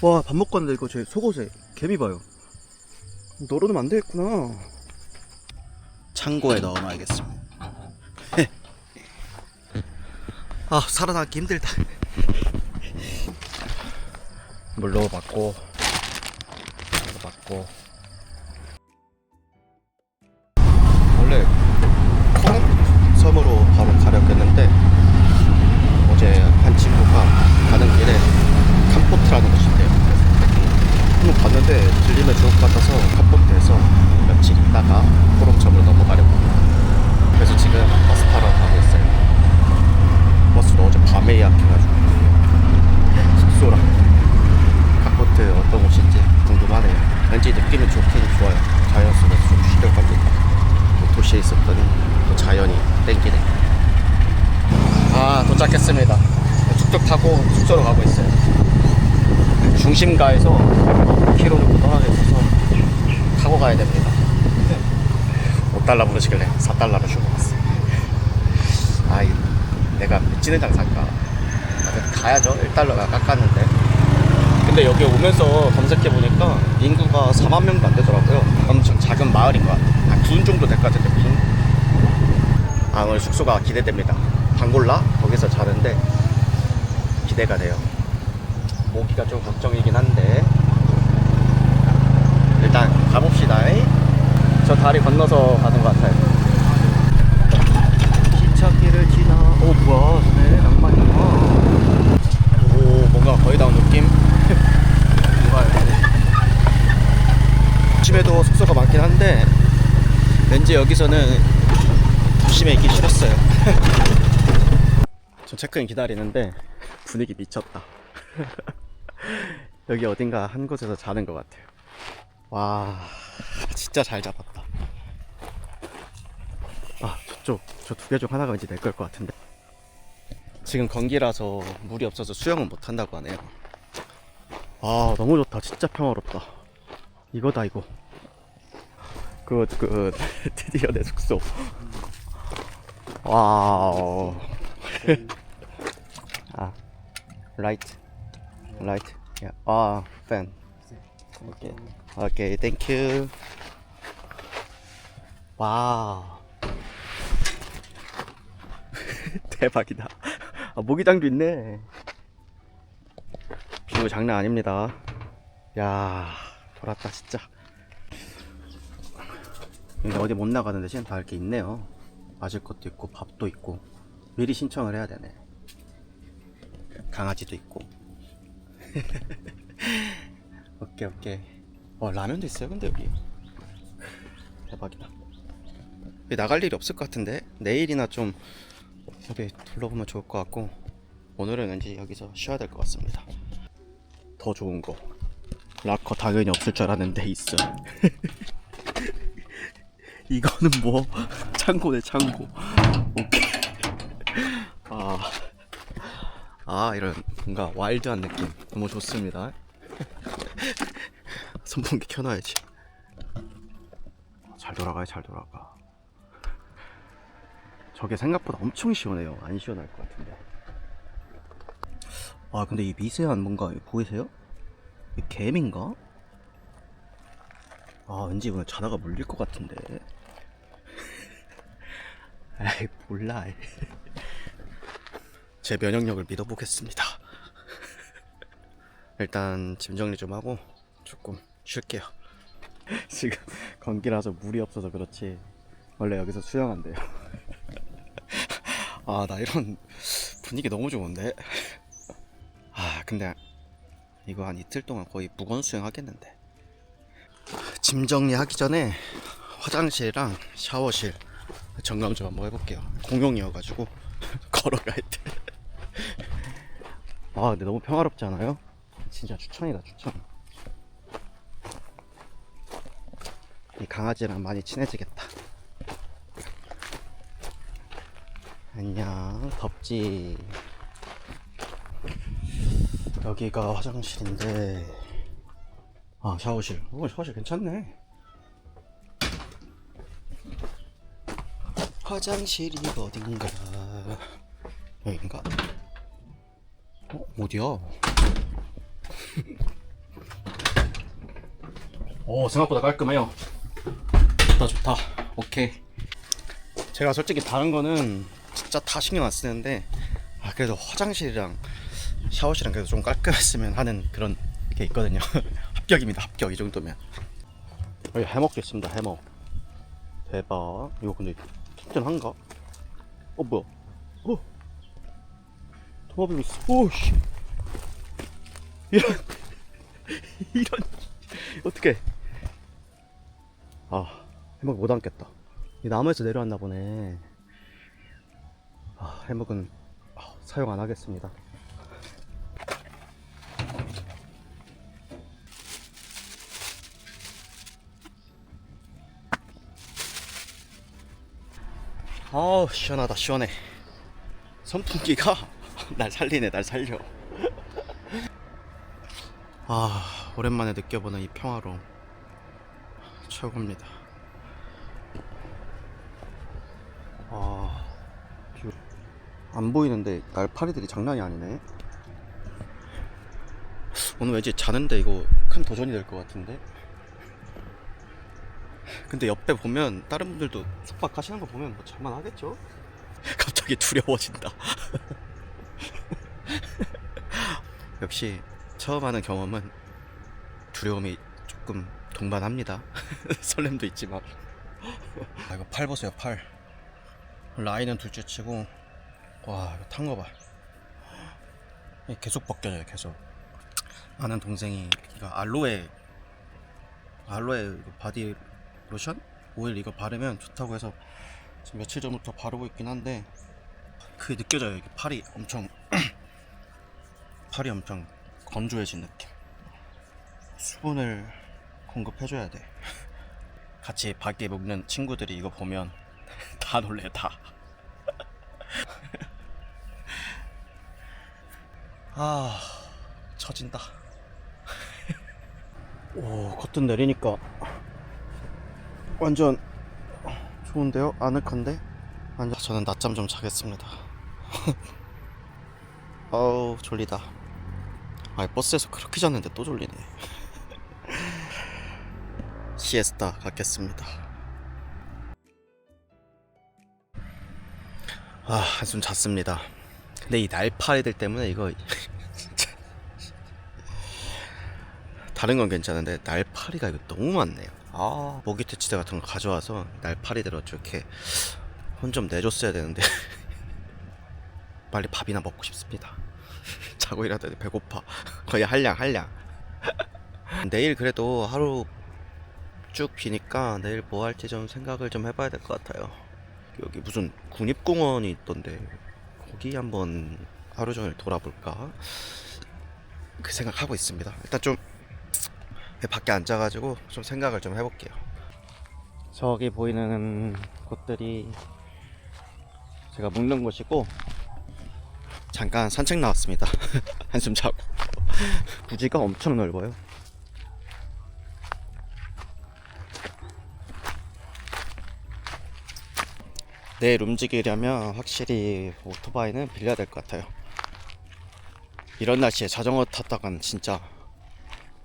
와, 밥 먹고 왔는데 이거 제 속옷에 개미 봐요. 널어놓으면 안 되겠구나. 창고에 넣어놔야겠습니다. 아, 살아남기 힘들다. 물 넣어봤고, 넣어봤고. 갔는데 들리면 좋을 것 같아서 캄포트에서 며칠 있다가 포럼섬으로 넘어가려고 합니다. 그래서 지금 버스 타러 가고 있어요. 버스도 어제 밤에 예약해가지고 숙소랑 캄포트 어떤 곳인지 궁금하네요. 왠지 느낌은 좋긴 좋아요. 자연 속에서 좀 쉬려고 합니다. 또 도시에 있었더니 또 자연이 땡기네. 아 도착했습니다. 툭툭 타고 숙소로 가고 있어요. 중심가에서 5km 정도 떨어져 있어서 타고 가야 됩니다. 5달러 부르시길래 4달러로 주고 갔어요. 아이 내가 몇 찌는 장사일까? 아, 가야죠. 1달러가 깎았는데. 근데 여기 오면서 검색해 보니까 인구가 4만 명도 안 되더라고요. 엄청 작은 마을인 것 같아요. 한군 정도 될 것 같은데 군. 아 오늘 숙소가 기대됩니다. 방골라 거기서 자는데 기대가 돼요. 모기가 좀 걱정이긴 한데 일단 가봅시다. 저 다리 건너서 가는 것 같아요. 기차길을 지나. 오 뭐야, 네 낭만이구나. 오 뭔가 거의 다 온 느낌. 집에도 숙소가 많긴 한데 왠지 여기서는 도심에 있기 싫었어요. 저 체크인 기다리는데 분위기 미쳤다. 여기 어딘가 한 곳에서 자는 것 같아요. 와, 진짜 잘 잡았다. 아, 저쪽, 저 두 개 중 하나가 왠지 내걸 것 같은데. 지금 건기라서 물이 없어서 수영은 못 한다고 하네요. 아, 너무 좋다. 진짜 평화롭다. 이거다, 이거. 그, 그, 드디어 내 숙소. 와우. 아, 라이트. 라이트. 야, 아, 팬. 오케이. 오케이, 땡큐. 와우. 대박이다. 아, 모기장도 있네. 뷰 장난 아닙니다. 야, 돌았다, 진짜. 근데 어디 못 나가는데 지금 다 이렇게 있네요. 마실 것도 있고, 밥도 있고. 미리 신청을 해야 되네. 강아지도 있고. 오케이, 오케이. 어, 라면도 있어요, 근데 여기. 대박이다. 여기 나갈 일이 없을 것 같은데? 내일이나 좀 여기 둘러보면 좋을 것 같고, 오늘은 왠지 여기서 쉬어야 될 것 같습니다. 더 좋은 거. 락커 당연히 없을 줄 알았는데 있어. 이거는 뭐 창고네 창고. 오케이. 아, 아 이런 뭔가 와일드한 느낌 너무 좋습니다. 선풍기 켜놔야지. 잘 돌아가요, 잘 돌아가. 저게 생각보다 엄청 시원해요. 안 시원할 것 같은데. 아 근데 이 미세한 뭔가 보이세요? 이 개미인가? 아 왠지 오늘 자다가 물릴 것 같은데 에이 몰라 제 면역력을 믿어보겠습니다. 일단 짐 정리 좀 하고 조금 쉴게요. 지금 건기라서 물이 없어서 그렇지 원래 여기서 수영한대요. 아 나 이런 분위기 너무 좋은데? 아 근데 이거 한 이틀 동안 거의 무건 수행 하겠는데. 짐 정리하기 전에 화장실이랑 샤워실 점검 좀 한번 해볼게요. 공용이어가지고 걸어가야 돼 아 근데 너무 평화롭지 않아요? 진짜 추천이다 추천. 이 강아지랑 많이 친해지겠다. 안녕 덥지? 여기가 화장실인데. 아 샤워실. 오 샤워실 괜찮네. 화장실이 어딘가. 여긴가? 어? 어디야? 오 생각보다 깔끔해요. 좋다 좋다. 오케이. 제가 솔직히 다른 거는 진짜 다 신경 안 쓰는데 아 그래도 화장실이랑 샤워실은 그래도 좀 깔끔했으면 하는 그런 게 있거든요. 합격입니다 합격. 이 정도면. 여기 해먹도 있습니다 해먹. 대박. 이거 근데 튼튼한가? 어 뭐야? 어 있어. 오씨. 이런 이런 어떻게 아 해먹 못 앉겠다. 이 나무에서 내려왔나 보네. 아 해먹은 아, 사용 안 하겠습니다. 아우 시원하다 시원해. 선풍기가 날 살리네 날 살려 아 오랜만에 느껴보는 이 평화로움 최고입니다 아, 뷰. 안 보이는데 날파리들이 장난이 아니네. 오늘 왠지 자는데 이거 큰 도전이 될 것 같은데. 근데 옆에 보면 다른 분들도 숙박하시는 거 보면 뭐 잘만 하겠죠? 갑자기 두려워진다. 역시 처음 하는 경험은 두려움이 조금 동반합니다. 설렘도 있지만. 아, 이거 팔 보세요, 팔. 라인은 둘째 치고 와 이거 탄거 봐. 계속 벗겨져요 계속. 아는 동생이 이거 알로에 알로에 바디 로션 오일 이거 바르면 좋다고 해서 며칠 전부터 바르고 있긴 한데 그게 느껴져요. 이게 팔이 엄청 팔이 엄청 건조해진 느낌. 수분을 공급해줘야 돼. 같이 밖에 먹는 친구들이 이거 보면 다 놀래 다. 아 처진다. 오 커튼 내리니까 완전 좋은데요? 아늑한데? 완전 저는 낮잠 좀 자겠습니다. 아우 졸리다. 아 버스에서 그렇게 잤는데 또 졸리네. 시에스타 갖겠습니다. 아, 한숨 잤습니다. 근데 이 날파리들 때문에 이거 다른 건 괜찮은데 날파리가 이거 너무 많네요. 아, 모기 퇴치대 같은 거 가져와서 날파리들 이렇게 혼 좀 내줬어야 되는데 빨리 밥이나 먹고 싶습니다. 자고 일하더니 배고파. 거의 한량 한량. 내일 그래도 하루 쭉 비니까 내일 뭐 할지 좀 생각을 좀 해봐야 될 것 같아요. 여기 무슨 국립공원이 있던데 거기 한번 하루 종일 돌아볼까 그 생각하고 있습니다. 일단 좀 밖에 앉아가지고 좀 생각을 좀 해볼게요. 저기 보이는 곳들이 제가 묵는 곳이고 잠깐 산책 나왔습니다. 한숨 자고 부지가 엄청 넓어요. 내일 움직이려면 확실히 오토바이는 빌려야 될 것 같아요. 이런 날씨에 자전거 탔다간 진짜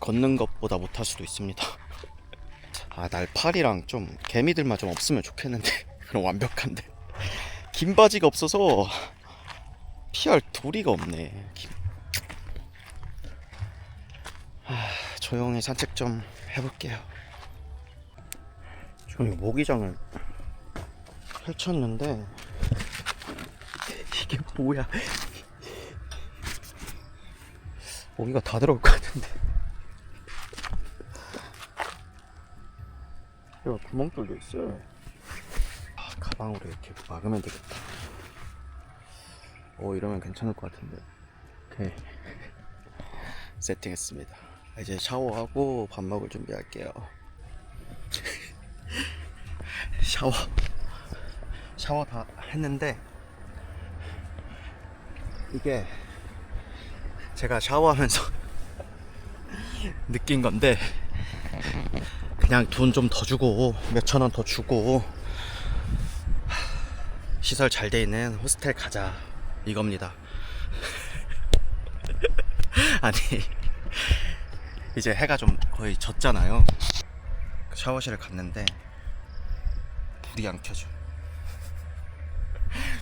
걷는 것보다 못할 수도 있습니다. 아, 날파리랑 좀 개미들만 좀 없으면 좋겠는데 그럼 완벽한데 긴 바지가 없어서 피할 도리가 없네. 김- 아, 조용히 산책 좀 해볼게요. 지금 이 모기장을 펼쳤는데 이게 뭐야? 모기가 다 들어올 것 같은데. 여기 구멍 뚫려 있어요. 아, 가방으로 이렇게 막으면 되겠다. 오, 이러면 괜찮을 것 같은데. 오케이. 세팅했습니다. 이제 샤워하고 밥 먹을 준비할게요. 샤워. 샤워 다 했는데 이게 제가 샤워하면서 느낀 건데 그냥 돈 좀 더 주고 몇천 원 더 주고 시설 잘 돼 있는 호스텔 가자 이겁니다. 아니 이제 해가 좀 거의 졌잖아요. 샤워실을 갔는데 불이 안 켜져.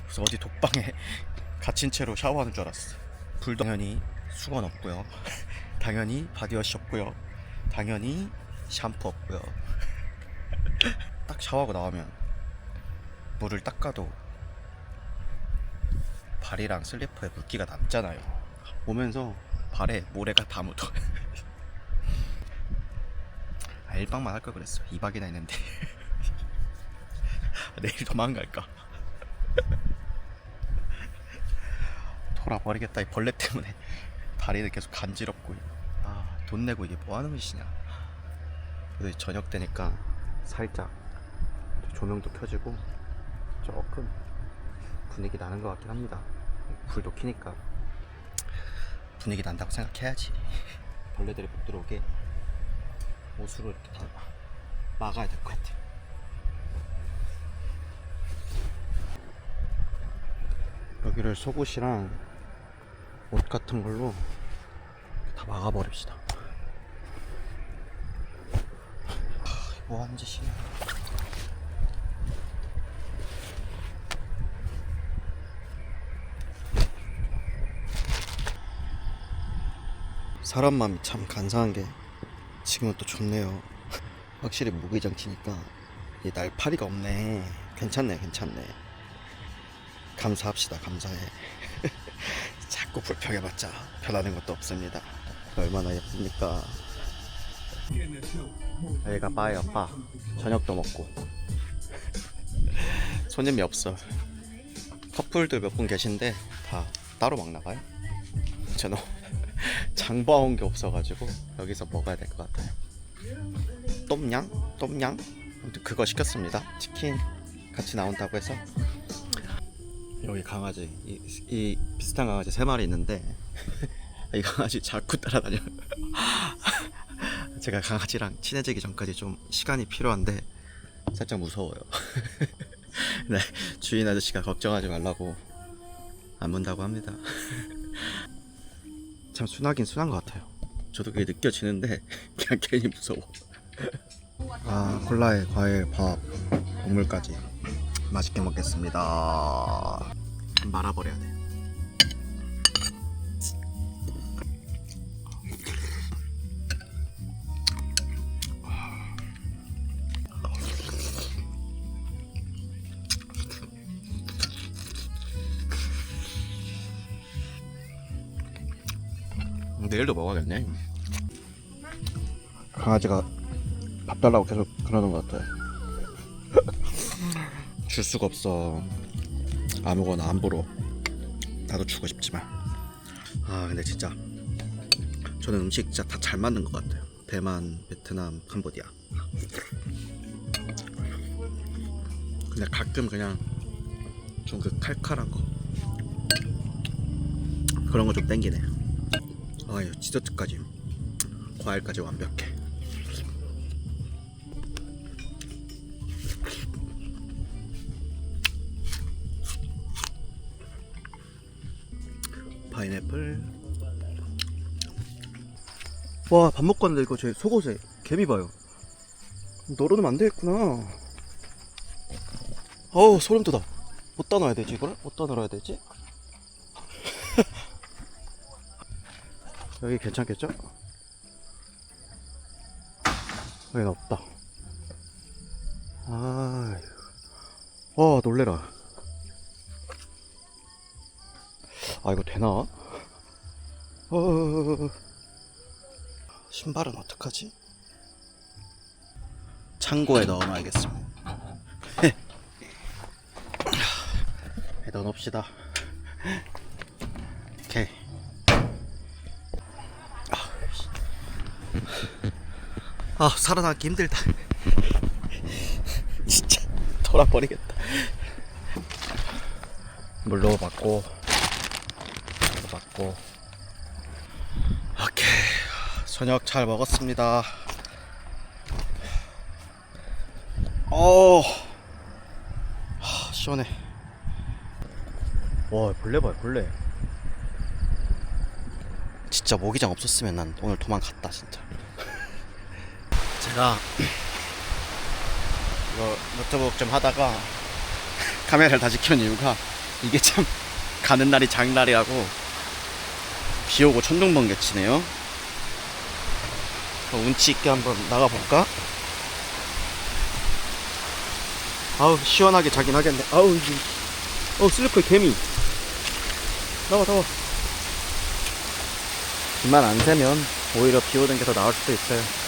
그래서 어디 독방에 갇힌 채로 샤워하는 줄 알았어. 불 당연히 수건 없고요. 당연히 바디워시 없고요. 당연히 샴푸 없고요. 딱 샤워하고 나오면 물을 닦아도 발이랑 슬리퍼에 물기가 남잖아요. 오면서 발에 모래가 다 묻어. 아, 1박만 할 걸 그랬어. 2박이나 했는데. 내일 도망갈까? 돌아버리겠다. 이 벌레 때문에 다리는 계속 간지럽고. 아, 돈 내고 이게 뭐 하는 짓이냐. 그래도 저녁 되니까 살짝 조명도 켜지고 조금 분위기 나는 것 같긴 합니다. 불도 켜니까 분위기 난다고 생각해야지. 벌레들이 못 들어오게 옷으로 이렇게 다 막아야 될 것 같아. 여기를 속옷이랑 옷 같은 걸로 다 막아버립시다. 하, 뭐 하는 짓이야. 사람 마음이 참 간사한 게 지금은 또 좋네요. 확실히 무기장치니까 이 날파리가 없네. 괜찮네, 괜찮네. 감사합시다, 감사해. 자꾸 불평해봤자 변하는 것도 없습니다. 얼마나 예쁩니까? 여기가 바예요, 바. 저녁도 먹고. 손님이 없어. 커플들 몇 분 계신데 다 따로 먹나 봐요. 저는 장 봐온 게 없어가지고 여기서 먹어야 될 것 같아요. 똠양? 똠양? 아무튼 그거 시켰습니다. 치킨 같이 나온다고 해서 여기 강아지 이, 이 비슷한 강아지 세 마리 있는데 이 강아지 자꾸 따라다녀. 제가 강아지랑 친해지기 전까지 좀 시간이 필요한데 살짝 무서워요. 네, 주인 아저씨가 걱정하지 말라고 안 문다고 합니다. 참 순하긴 순한 것 같아요. 저도 그게 느껴지는데 그냥 괜히 무서워. 아 콜라에 과일, 밥, 국물까지 맛있게 먹겠습니다. 말아버려야 돼. 내일도 먹어야겠네. 강아지가 밥 달라고 계속 그러는 것 같아. 줄 수가 없어. 아무거나 함부로. 나도 주고 싶지만. 아 근데 진짜 저는 음식 진짜 다 잘 맞는 것 같아요. 대만, 베트남, 캄보디아. 근데 가끔 그냥 좀 그 칼칼한 거 그런 거 좀 땡기네. 아유 디저트까지 과일까지 완벽해. 파인애플. 와, 밥 먹고 왔는데 이거 제 속옷에 개미 봐요. 널어놓으면 안 되겠구나. 어우, 소름 돋아. 어디다 놔야 되지, 이거를? 어디다 널어야 되지? 여기 괜찮겠죠? 여긴 없다. 아, 와, 놀래라. 아 이거 되나? 어... 신발은 어떡하지? 창고에 넣어놔야겠습니다. 에 넣어놓읍시다. 오케이. 아, 살아나기 힘들다. 진짜 돌아버리겠다. 물 넣어봤고. 받고 오케이 저녁 잘 먹었습니다 어 하, 시원해 와 벌레 봐요 벌레 진짜 모기장 없었으면 난 오늘 도망갔다 진짜 제가 이거 노트북 좀 하다가 카메라를 다시 켠 이유가 이게 참 가는 날이 장날이라고 비 오고 천둥번개 치네요. 어, 운치 있게 한번 나가볼까? 아우 시원하게 자긴 하겠네. 아우 어 슬리퍼 개미 나와 나와. 비만 안 새면 오히려 비 오는 게 더 나을 수도 있어요.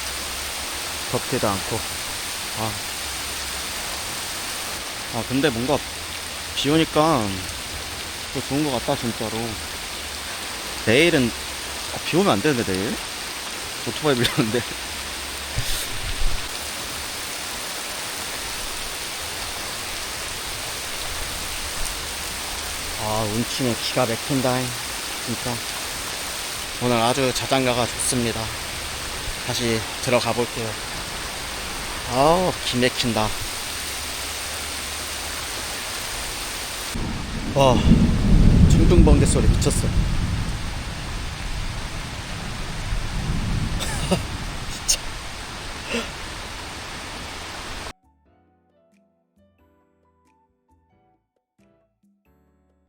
덥지도 않고. 아. 아, 근데 뭔가 비 오니까 더 좋은 것 같다, 진짜로. 내일은, 아, 비 오면 안 되는데, 내일? 오토바이 빌렸는데. 아, 운치는 기가 막힌다, 진짜. 오늘 아주 자장가가 좋습니다. 다시 들어가 볼게요. 아우, 기맥힌다. 와, 천둥번개 소리 미쳤어.